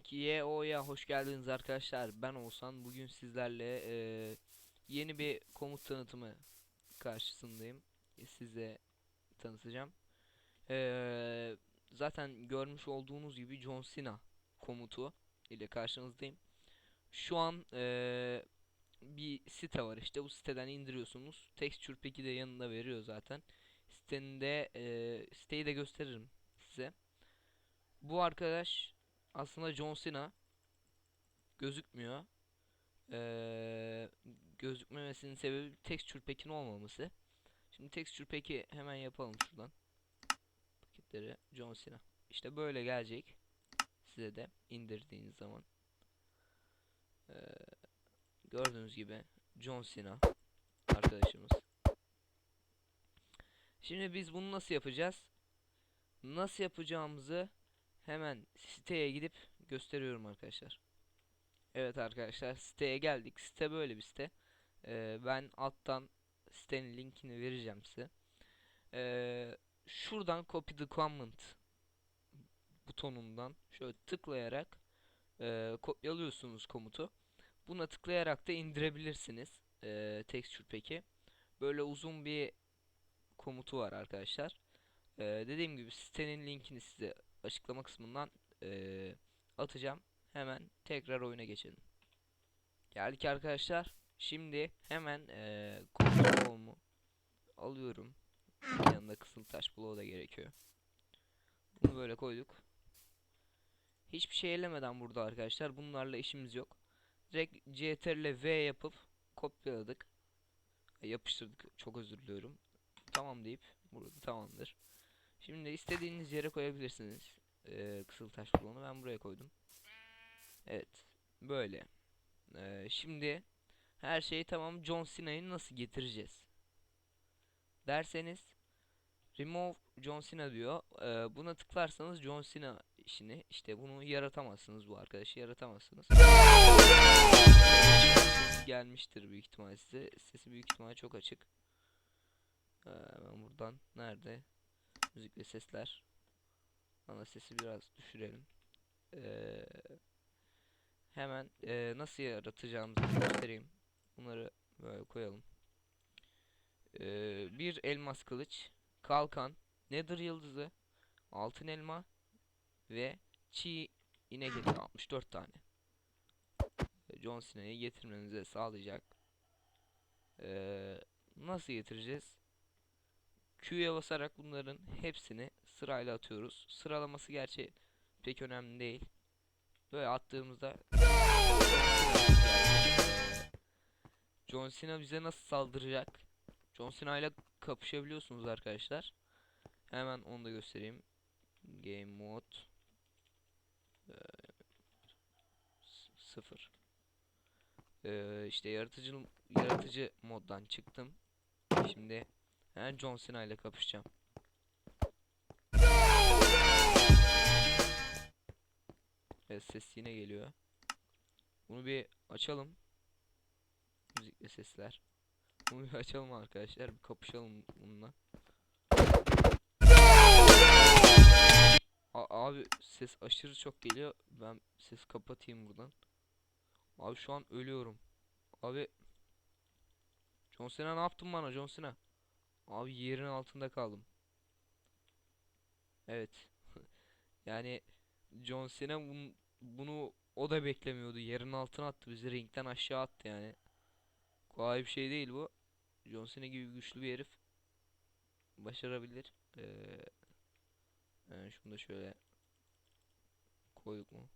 Gaming YO'ya hoş geldiniz arkadaşlar. Ben Oğuzhan. Bugün sizlerle eee, yeni bir komut tanıtımı karşısındayım. E, Size tanıtacağım. Eee, zaten görmüş olduğunuz gibi John Cena komutu ile karşınızdayım. Şu an eee, bir site var işte bu siteden indiriyorsunuz. Texture Pack'i de yanında veriyor zaten. Sitenin de eee, siteyi de gösteririm size. Bu arkadaş aslında John Cena gözükmüyor. Ee, gözükmemesinin sebebi texture pack'in olmaması. Şimdi texture pack'i hemen yapalım şuradan. Paketleri John Cena. İşte böyle gelecek. Size de indirdiğiniz zaman. Ee, gördüğünüz gibi John Cena arkadaşımız. Şimdi biz bunu nasıl yapacağız? Nasıl yapacağımızı Hemen siteye gidip gösteriyorum arkadaşlar. Evet arkadaşlar siteye geldik. Site böyle bir site. Ee, ben alttan sitenin linkini vereceğim size. Ee, şuradan copy the comment butonundan şöyle tıklayarak e, kopyalıyorsunuz komutu. Buna tıklayarak da indirebilirsiniz e, texture pack'i. Böyle uzun bir komutu var arkadaşlar. Ee, dediğim gibi sitenin linkini size açıklama kısmından eee, atacağım. Hemen tekrar oyuna geçelim. Geldik arkadaşlar. Şimdi hemen eee kontrolümü alıyorum. Yanında kısıltaş bloğu da gerekiyor. Bunu böyle koyduk. Hiçbir şey elemeden burada arkadaşlar. Bunlarla işimiz yok. Direkt CTRL V yapıp kopyaladık. Yapıştırdık. Çok özür diliyorum. Tamam deyip burada tamamdır. Şimdi istediğiniz yere koyabilirsiniz. Ee, kısıltaş bloğunu ben buraya koydum. Evet. Böyle. Ee, şimdi her şeyi tamam John Cena'yı nasıl getireceğiz? Derseniz Remove John Cena diyor. Ee, buna tıklarsanız John Cena işini işte bunu yaratamazsınız bu arkadaşı yaratamazsınız. Gelmiştir büyük ihtimal size. Sesi büyük ihtimal çok açık. Ee, hemen buradan nerede? Müzik ve sesler. Ana sesi biraz düşürelim. Ee, hemen e, nasıl yaratacağımızı göstereyim. Bunları böyle koyalım. Ee, bir elmas kılıç, kalkan, nether yıldızı, altın elma ve çiğ inek eti 64 tane. John Cena'yı getirmenize sağlayacak. Ee, nasıl getireceğiz? Q'ya basarak bunların hepsini sırayla atıyoruz. Sıralaması gerçi pek önemli değil. Böyle attığımızda John Cena bize nasıl saldıracak? John Cena ile kapışabiliyorsunuz arkadaşlar. Hemen onu da göstereyim. Game mode Ee, sıfır. Ee, işte yaratıcı yaratıcı moddan çıktım. Şimdi ben John Cena ile kapışacağım. Evet ses yine geliyor. Bunu bir açalım. Müzik ve sesler. Bunu bir açalım arkadaşlar. Bir kapışalım bununla. A- abi ses aşırı çok geliyor. Ben ses kapatayım buradan. Abi şu an ölüyorum. Abi John Cena ne yaptın bana John Cena? Abi yerin altında kaldım. Evet. yani John Cena bun- bunu o da beklemiyordu. Yerin altına attı bizi ringden aşağı attı yani. Kolay bir şey değil bu. John Cena gibi güçlü bir herif başarabilir. Ee, yani şunu da şöyle koyduk mu?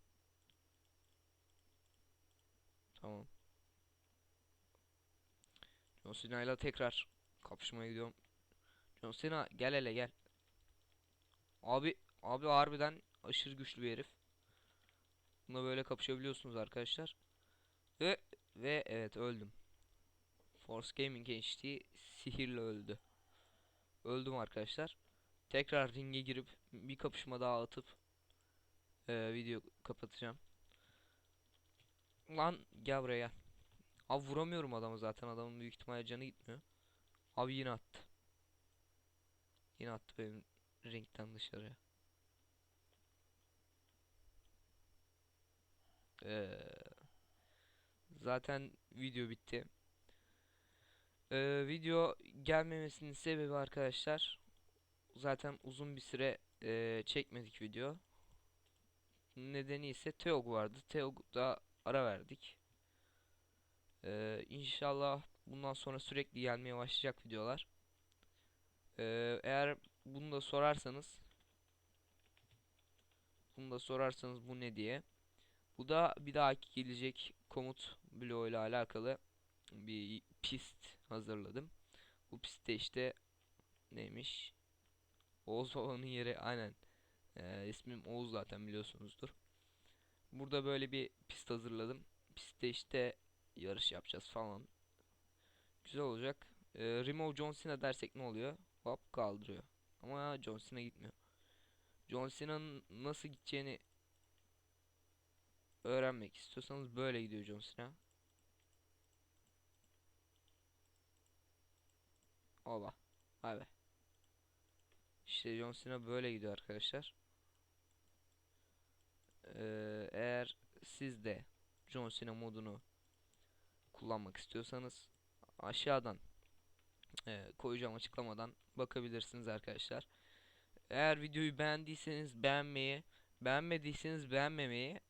Tamam. John Cena ile tekrar kapışmaya gidiyorum. John Cena gel hele gel. Abi abi harbiden aşırı güçlü bir herif. Buna böyle kapışabiliyorsunuz arkadaşlar. Ve ve evet öldüm. Force Gaming HD sihirle öldü. Öldüm arkadaşlar. Tekrar ringe girip bir kapışma daha atıp eee, video kapatacağım. Lan gel buraya gel. Abi vuramıyorum adamı zaten adamın büyük ihtimalle canı gitmiyor. Abi yine attı. Yine attı benim ringden dışarıya. Ee, zaten video bitti. Ee, video gelmemesinin sebebi arkadaşlar zaten uzun bir süre ee, çekmedik video. Nedeni ise Teog vardı. Teog'da ara verdik. Ee, inşallah bundan sonra sürekli gelmeye başlayacak videolar. Ee, eğer bunu da sorarsanız bunu da sorarsanız bu ne diye. Bu da bir dahaki gelecek komut bloğu ile alakalı bir pist hazırladım. Bu pistte işte neymiş? Oğuz Baba'nın yeri aynen. Ee, ismim Oğuz zaten biliyorsunuzdur. Burada böyle bir pist hazırladım. Pistte işte yarış yapacağız falan. Güzel olacak. Ee, remove John Cena dersek ne oluyor? Hop kaldırıyor. Ama John Cena gitmiyor. John Cena'nın nasıl gideceğini öğrenmek istiyorsanız böyle gidiyor John Cena. Ola. Vay be. İşte John Cena böyle gidiyor arkadaşlar. Ee, eğer siz de John Cena modunu kullanmak istiyorsanız aşağıdan e, koyacağım açıklamadan bakabilirsiniz arkadaşlar. Eğer videoyu beğendiyseniz beğenmeyi, beğenmediyseniz beğenmemeyi